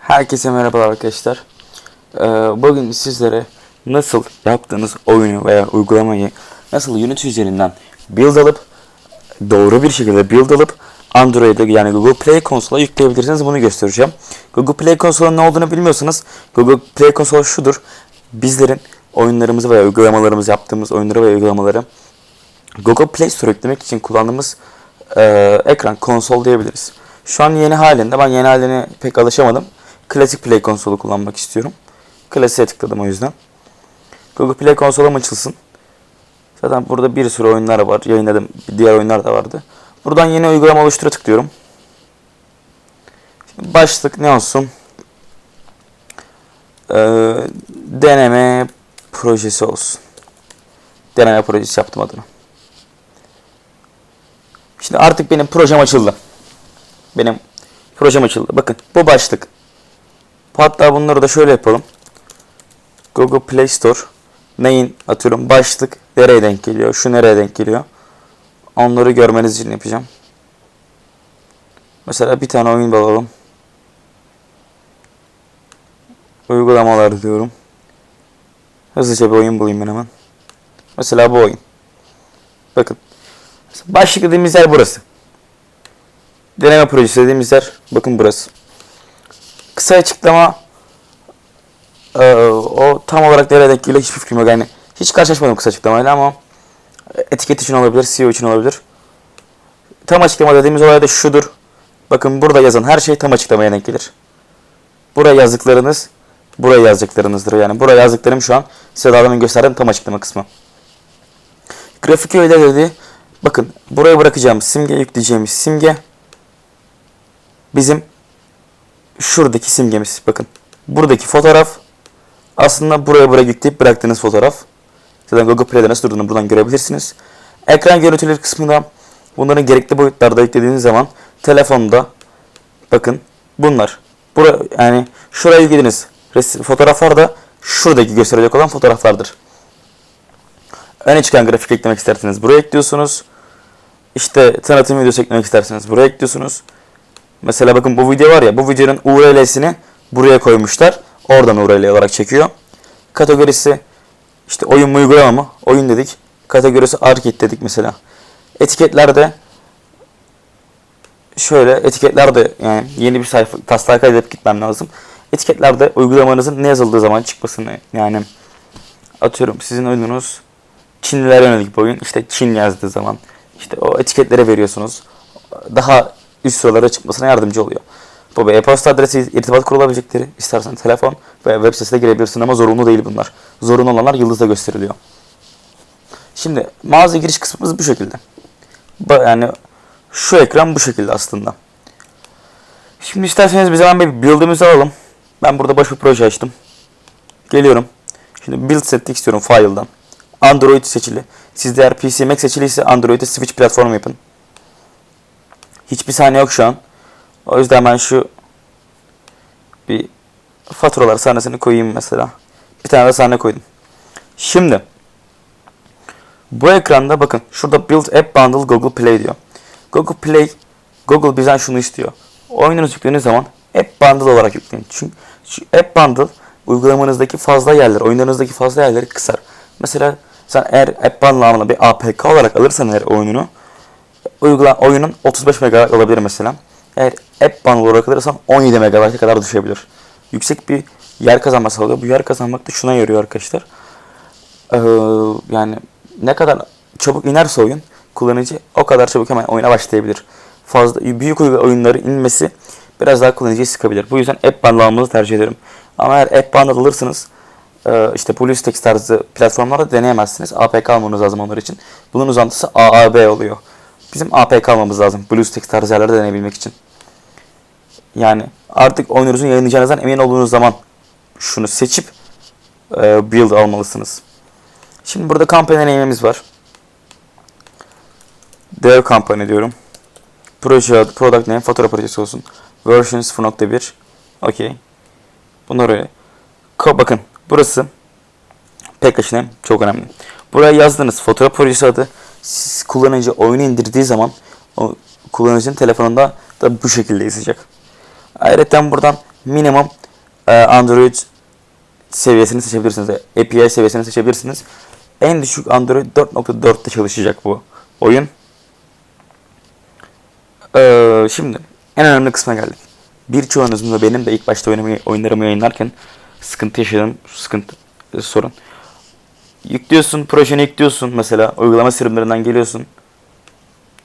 Herkese merhabalar arkadaşlar. Ee, bugün sizlere nasıl yaptığınız oyunu veya uygulamayı nasıl Unity üzerinden build alıp doğru bir şekilde build alıp Android'e yani Google Play konsola yükleyebilirsiniz bunu göstereceğim. Google Play konsolunun ne olduğunu bilmiyorsanız Google Play konsol şudur. Bizlerin oyunlarımızı veya uygulamalarımızı yaptığımız oyunları ve uygulamaları Google Play Store yüklemek için kullandığımız e, ekran konsol diyebiliriz. Şu an yeni halinde ben yeni haline pek alışamadım. Klasik Play konsolu kullanmak istiyorum. Klasik'e tıkladım o yüzden. Google Play konsolum açılsın. Zaten burada bir sürü oyunlar var. Yayınladım. Diğer oyunlar da vardı. Buradan yeni uygulama oluştura tıklıyorum. Şimdi başlık ne olsun? Ee, deneme projesi olsun. Deneme projesi yaptım adını. Şimdi artık benim projem açıldı. Benim projem açıldı. Bakın bu başlık. Hatta bunları da şöyle yapalım. Google Play Store. Neyin atıyorum başlık nereye denk geliyor? Şu nereye denk geliyor? Onları görmeniz için yapacağım. Mesela bir tane oyun bulalım. Uygulamalar diyorum. Hızlıca bir oyun bulayım ben hemen. Mesela bu oyun. Bakın. Başlık dediğimiz yer burası. Deneme projesi dediğimiz yer bakın burası. Kısa açıklama e, o tam olarak nereye denk geliyor hiçbir fikrim yok. Yani hiç karşılaşmadım kısa açıklamayla ama etiket için olabilir, SEO için olabilir. Tam açıklama dediğimiz olay da şudur. Bakın burada yazan her şey tam açıklamaya denk gelir. Buraya yazdıklarınız buraya yazdıklarınızdır. Yani buraya yazdıklarım şu an size daha demin gösterdiğim tam açıklama kısmı. Grafik öyle dedi. Bakın buraya bırakacağım simge yükleyeceğimiz simge bizim şuradaki simgemiz. Bakın buradaki fotoğraf aslında buraya buraya yükleyip bıraktığınız fotoğraf. Zaten Google Play'de nasıl durduğunu buradan görebilirsiniz. Ekran görüntüleri kısmında bunların gerekli boyutlarda yüklediğiniz zaman telefonda bakın bunlar. Bura, yani şuraya yüklediğiniz fotoğraflar da şuradaki gösterecek olan fotoğraflardır. Öne çıkan grafik eklemek isterseniz buraya ekliyorsunuz. İşte tanıtım videosu eklemek isterseniz buraya ekliyorsunuz. Mesela bakın bu video var ya bu videonun URL'sini buraya koymuşlar. Oradan URL olarak çekiyor. Kategorisi işte oyun mu uygulama mı? Oyun dedik. Kategorisi arcade dedik mesela. Etiketlerde şöyle etiketlerde yani yeni bir sayfa taslağı kaydedip gitmem lazım. Etiketlerde uygulamanızın ne yazıldığı zaman çıkmasını yani atıyorum sizin oyununuz Çinlilere yönelik bir oyun. İşte Çin yazdığı zaman işte o etiketlere veriyorsunuz. Daha üst sıralara çıkmasına yardımcı oluyor. Bu bir e-posta adresi irtibat kurulabilecekleri. İstersen telefon ve web sitesine girebilirsin ama zorunlu değil bunlar. Zorunlu olanlar yıldızda gösteriliyor. Şimdi mağaza giriş kısmımız bu şekilde. Yani şu ekran bu şekilde aslında. Şimdi isterseniz biz hemen bir build'imizi alalım. Ben burada boş bir proje açtım. Geliyorum. Şimdi build settik istiyorum file'dan. Android seçili. Sizde eğer PC Mac seçiliyse Android'e switch platform yapın. Hiçbir saniye yok şu an. O yüzden ben şu bir faturalar sahnesini koyayım mesela. Bir tane de sahne koydum. Şimdi bu ekranda bakın şurada Build App Bundle Google Play diyor. Google Play Google bizden şunu istiyor. Oyununuz yüklediğiniz zaman App Bundle olarak yükleyin. Çünkü şu App Bundle uygulamanızdaki fazla yerler, oyunlarınızdaki fazla yerleri kısar. Mesela sen eğer App Bundle bir APK olarak alırsan eğer oyununu uygula oyunun 35 MB olabilir mesela. Eğer App Bundle olarak alırsan 17 MB'a kadar düşebilir. Yüksek bir yer kazanma sağlıyor. Bu yer kazanmak da şuna yarıyor arkadaşlar. Ee, yani ne kadar çabuk inerse oyun kullanıcı o kadar çabuk hemen oyuna başlayabilir. Fazla büyük oyunları inmesi biraz daha kullanıcıyı sıkabilir. Bu yüzden app bundle almanızı tercih ederim. Ama eğer app bundle alırsanız işte BlueStacks tarzı platformlarda deneyemezsiniz. APK almanız lazım onlar için. Bunun uzantısı AAB oluyor. Bizim APK almamız lazım BlueStacks tarzı yerlerde deneyebilmek için. Yani artık oyununuzun yayınlayacağınızdan emin olduğunuz zaman şunu seçip e, build almalısınız. Şimdi burada kampanya deneyimimiz var. Dev kampanya diyorum. Proje adı, product name, fatura projesi olsun. Versions 0.1. Okey. Bunlar öyle. Ko- bakın burası package name çok önemli. Buraya yazdığınız fatura projesi adı siz kullanıcı oyunu indirdiği zaman o kullanıcının telefonunda da bu şekilde yazacak. Ayrıca buradan minimum e, Android seviyesini seçebilirsiniz. API seviyesini seçebilirsiniz. En düşük Android 4.4'te çalışacak bu oyun. Ee, şimdi en önemli kısma geldik. Birçoğunuzun ve benim de ilk başta oynamayı, oyunlarımı yayınlarken sıkıntı yaşadığım sıkıntı sorun. Yüklüyorsun, projeni yüklüyorsun mesela uygulama sürümlerinden geliyorsun.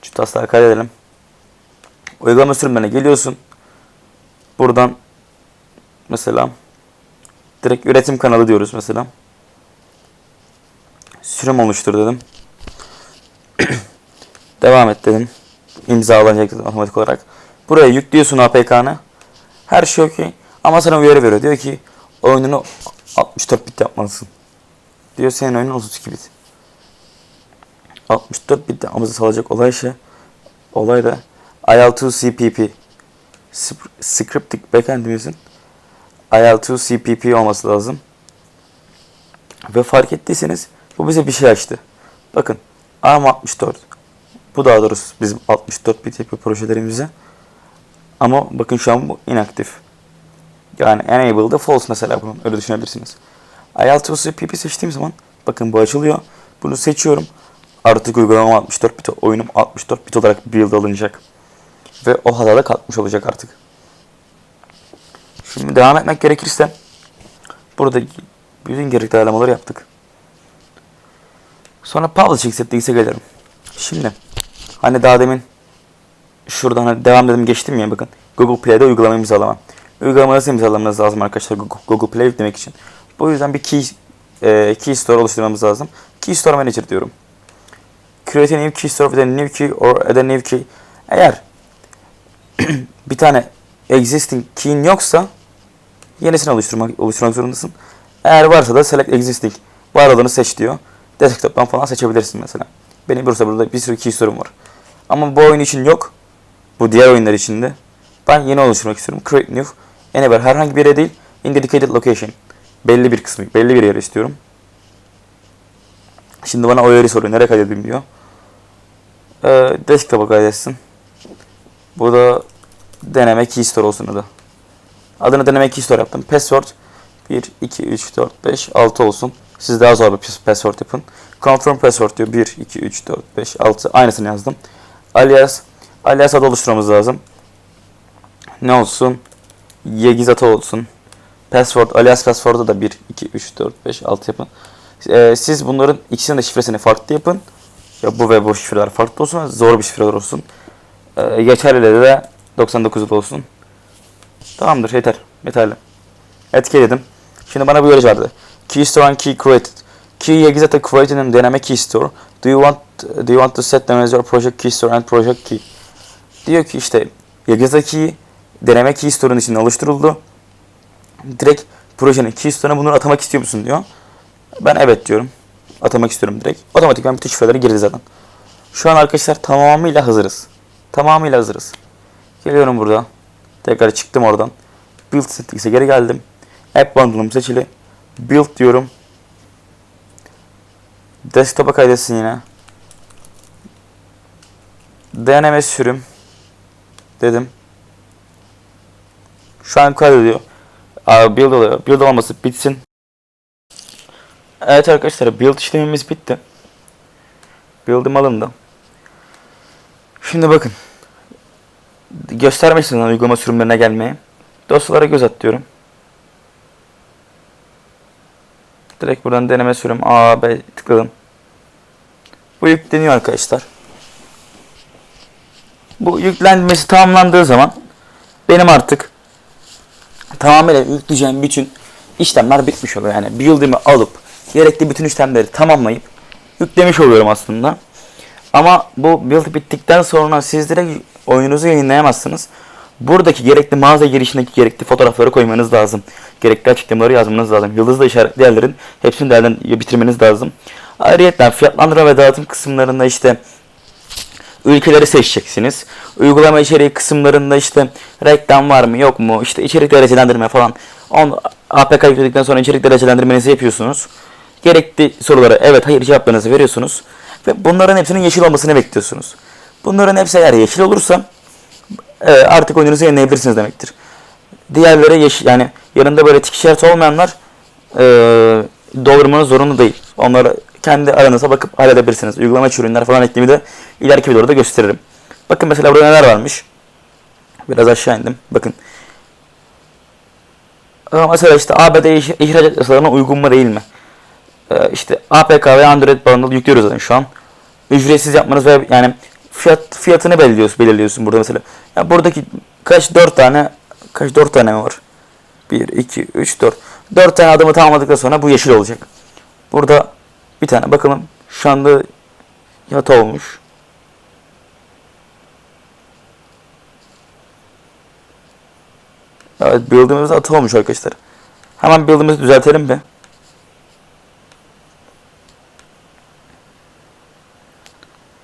Şu taslağı kaydedelim. Uygulama sürümlerine geliyorsun. Buradan mesela direkt üretim kanalı diyoruz mesela. Sürüm oluştur dedim. Devam et dedim. İmzalanacak otomatik olarak. Buraya yüklüyorsun APK'nı. Her şey okey. Ama sana uyarı veriyor. Diyor ki oyununu 64 bit yapmalısın. Diyor senin oyunun 32 bit. 64 bit yapmamızı sağlayacak olay şey. Olay da IL2 CPP. Sp- Scripting backend'imizin IL2 CPP olması lazım. Ve fark ettiyseniz bu bize bir şey açtı. Bakın ARM64. Bu daha doğrusu bizim 64 bit yapıyor projelerimize. Ama bakın şu an bu inaktif. Yani enable'da false mesela bunun öyle düşünebilirsiniz. IL2 CPP seçtiğim zaman bakın bu açılıyor. Bunu seçiyorum. Artık uygulamam 64 bit, oyunum 64 bit olarak build alınacak. Ve o hata da kalkmış olacak artık. Şimdi devam etmek gerekirse burada bütün gerekli ayarlamaları yaptık. Sonra publishing settings'e gelelim. Şimdi hani daha demin şuradan hani devam dedim geçtim ya bakın. Google Play'de uygulama imzalama. Uygulama nasıl imzalamanız lazım arkadaşlar Google, Google Play yüklemek için. Bu yüzden bir key, e, key store oluşturmamız lazım. Key store manager diyorum. Create a new key store with a new key or add a new key. Eğer bir tane existing key'in yoksa yenisini oluşturmak oluşturmak zorundasın. Eğer varsa da select existing var olanı seç diyor. Desktop'tan falan seçebilirsin mesela. Benim burada burada bir sürü key store'um var. Ama bu oyun için yok. Bu diğer oyunlar için de. Ben yeni oluşturmak istiyorum. Create new. Anywhere herhangi bir yere değil. In dedicated location. Belli bir kısmı, belli bir yere istiyorum. Şimdi bana o yeri soruyor. Nereye kaydedeyim diyor. Ee, desktop'a kaydetsin. Bu da deneme key store olsun adı. Adını deneme key store yaptım. Password 1, 2, 3, 4, 5, 6 olsun. Siz daha zor bir password yapın. Confirm password diyor. 1, 2, 3, 4, 5, 6. Aynısını yazdım. Alias. Alias adı oluşturmamız lazım. Ne olsun? Yegiz adı olsun. Password, alias password'u da 1, 2, 3, 4, 5, 6 yapın. Ee, siz bunların ikisinin de şifresini farklı yapın. Ya bu ve bu şifreler farklı olsun. Zor bir şifreler olsun. Ee, geçerlileri de 99 olsun. Tamamdır yeter. Yeterli. Etiketledim. Şimdi bana bu uyarı verdi. Key store and key created. Key exit created in dynamic key store. Do you want do you want to set them as your project key store and project key? Diyor ki işte Yagiza key deneme key store'un içinde oluşturuldu. Direkt projenin key store'una bunları atamak istiyor musun diyor. Ben evet diyorum. Atamak istiyorum direkt. Otomatikman bütün şifreleri girdi zaten. Şu an arkadaşlar tamamıyla hazırız. Tamamıyla hazırız. Geliyorum burada. Tekrar çıktım oradan. Build settings'e geri geldim. App bundle'ım seçili. Build diyorum. Desktop'a kaydetsin yine. Deneme sürüm. Dedim. Şu an kaydediyor. Aa, build. Build olması bitsin. Evet arkadaşlar build işlemimiz bitti. Build'im alındı. Şimdi bakın. Göstermesin uygulama sürümlerine gelmeye. Dosyalara göz at. Direkt buradan deneme sürüm A, B tıkladım. Bu yükleniyor arkadaşlar. Bu yüklenmesi tamamlandığı zaman benim artık tamamıyla yükleyeceğim bütün işlemler bitmiş oluyor. Yani build'imi alıp gerekli bütün işlemleri tamamlayıp yüklemiş oluyorum aslında. Ama bu build bittikten sonra siz direkt oyununuzu yayınlayamazsınız. Buradaki gerekli mağaza girişindeki gerekli fotoğrafları koymanız lazım. Gerekli açıklamaları yazmanız lazım. Yıldızla işaretli yerlerin hepsini değerlen bitirmeniz lazım. Ayrıca fiyatlandırma ve dağıtım kısımlarında işte ülkeleri seçeceksiniz. Uygulama içeriği kısımlarında işte reklam var mı yok mu işte içerik derecelendirme falan. On, APK yükledikten sonra içerik derecelendirmenizi yapıyorsunuz. Gerekli sorulara evet hayır cevaplarınızı veriyorsunuz. Ve bunların hepsinin yeşil olmasını bekliyorsunuz. Bunların hepsi eğer yeşil olursa e, artık oyununuzu yayınlayabilirsiniz demektir. Diğerleri yeşil yani yanında böyle tik işareti olmayanlar e, doldurmanız zorunlu değil. Onları kendi aranıza bakıp halledebilirsiniz. Uygulama içi ürünler falan eklemi de ileriki videoda gösteririm. Bakın mesela burada neler varmış. Biraz aşağı indim. Bakın. Mesela işte ABD ihracat yasalarına uygun mu değil mi? Ee, işte APK ve Android bağımlı yüklüyoruz zaten şu an. Ücretsiz yapmanız ve yani fiyat fiyatını belirliyorsun, belirliyorsun burada mesela. Ya buradaki kaç dört tane kaç dört tane mi var? 1 2 3 4. 4 tane adımı tamamladıktan sonra bu yeşil olacak. Burada bir tane bakalım. Şu anda hata olmuş. Evet build'ımızda hata olmuş arkadaşlar. Hemen build'ımızı düzeltelim bir.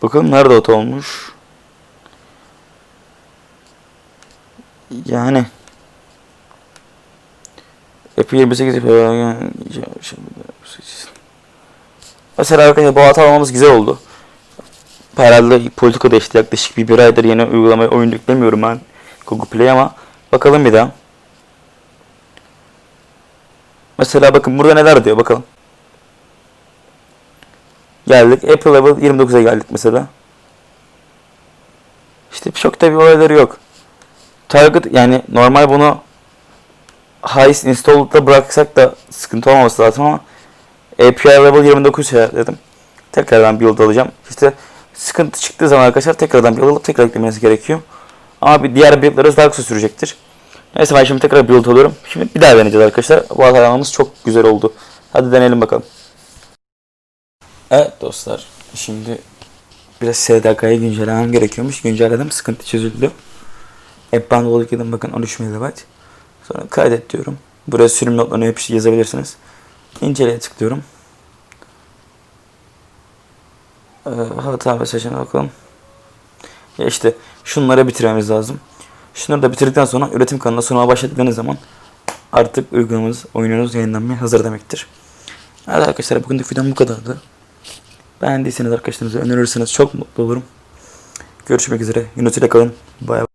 Bakalım nerede hata olmuş. Yani Epi 28 yapıyor. Mesela arkadaşlar bu hata almamız güzel oldu. Herhalde politika değişti. Yaklaşık bir, bir aydır yeni uygulamaya oyun yüklemiyorum ben Google Play ama bakalım bir daha. Mesela bakın burada neler diyor bakalım. Geldik. Apple Level 29'a geldik mesela. İşte çok da bir olayları yok. Target yani normal bunu Highest installed'da bıraksak da sıkıntı olmaması lazım ama API Level 29 ya dedim. Tekrardan build alacağım. İşte sıkıntı çıktığı zaman arkadaşlar tekrardan build alıp tekrar eklemeniz gerekiyor. Ama bir diğer build'ları daha kısa sürecektir. Neyse ben şimdi tekrar build alıyorum. Şimdi bir daha deneyeceğiz arkadaşlar. Bu hatalarımız çok güzel oldu. Hadi deneyelim bakalım. Evet dostlar. Şimdi biraz SDK'yı güncellemem gerekiyormuş. Güncelledim. Sıkıntı çözüldü. App Bundle yükledim. Bakın 13 MB. Sonra kaydet diyorum. Buraya sürüm notlarını hep yazabilirsiniz. İnceleye tıklıyorum. Ee, hata mesajına bakalım. Ya işte şunları bitirmemiz lazım. Şunları da bitirdikten sonra üretim kanalına sunuma başladıklarınız zaman artık uygulamamız, oyununuz yayınlanmaya hazır demektir. Evet arkadaşlar bugünkü videom bu kadardı. Beğendiyseniz arkadaşlarınıza önerirseniz çok mutlu olurum. Görüşmek üzere. Yunus ile kalın. Bay bay.